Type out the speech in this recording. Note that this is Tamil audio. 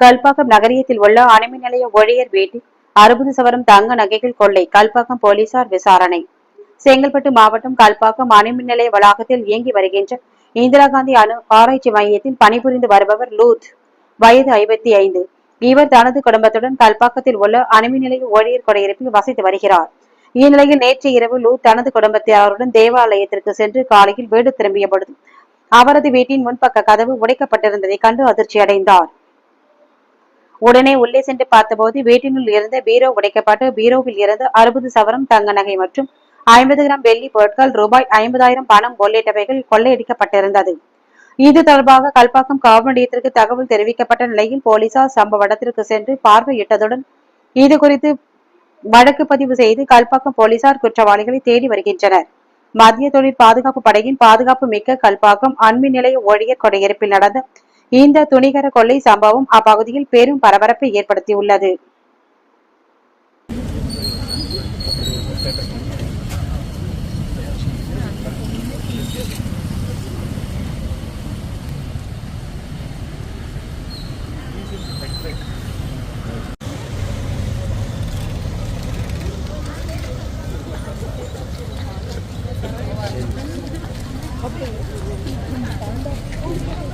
கல்பாக்கம் நகரியத்தில் உள்ள அணுமின் நிலைய ஊழியர் வீட்டில் அறுபது சவரம் தங்க நகைகள் கொள்ளை கல்பாக்கம் போலீசார் விசாரணை. செங்கல்பட்டு மாவட்டம் கல்பாக்கம் அணுமின் நிலைய வளாகத்தில் இயங்கி வருகின்ற இந்திரா காந்தி அணு ஆராய்ச்சி மையத்தில் பணிபுரிந்து வருபவர் லூத். வயது ஐம்பத்தி ஐந்து. இவர் தனது குடும்பத்துடன் கல்பாக்கத்தில் உள்ள அணுமின் நிலைய ஊழியர் குடியிருப்பில் வசித்து வருகிறார். இந்நிலையில் நேற்று இரவு லூத் தனது குடும்பத்தினருடன் தேவாலயத்திற்கு சென்று காலையில் வீடு திரும்பிய பொழுது அவரது வீட்டின் முன்பக்க கதவு உடைக்கப்பட்டிருந்ததை கண்டு அதிர்ச்சி அடைந்தார் உடனே உள்ளே சென்று பார்த்தபோது வீட்டினுள் இருந்த பீரோ உடைக்கப்பட்டு பீரோவில் இருந்து அறுபது சவரம் தங்க நகை மற்றும் ஐம்பது கிராம் வெள்ளி பொருட்கள் ரூபாய் ஐம்பதாயிரம் பணம் உள்ளிட்டவைகள் கொள்ளையடிக்கப்பட்டிருந்தது. இது தொடர்பாக கல்பாக்கம் காவல் நிலையத்திற்கு தகவல் தெரிவிக்கப்பட்ட நிலையில் போலீசார் சம்பவ இடத்திற்கு சென்று பார்வையிட்டதுடன் இது குறித்து வழக்கு பதிவு செய்து கல்பாக்கம் போலீசார் குற்றவாளிகளை தேடி வருகின்றனர். மத்திய தொழில் பாதுகாப்பு படையின் பாதுகாப்பு மிக்க கல்பாக்கம் அண்மை நிலைய ஊழியர் கொடையிருப்பில் நடந்த இந்த துணிகர கொள்ளை சம்பவம் அப்பகுதியில் பெரும் பரபரப்பை ஏற்படுத்தியுள்ளது Okay.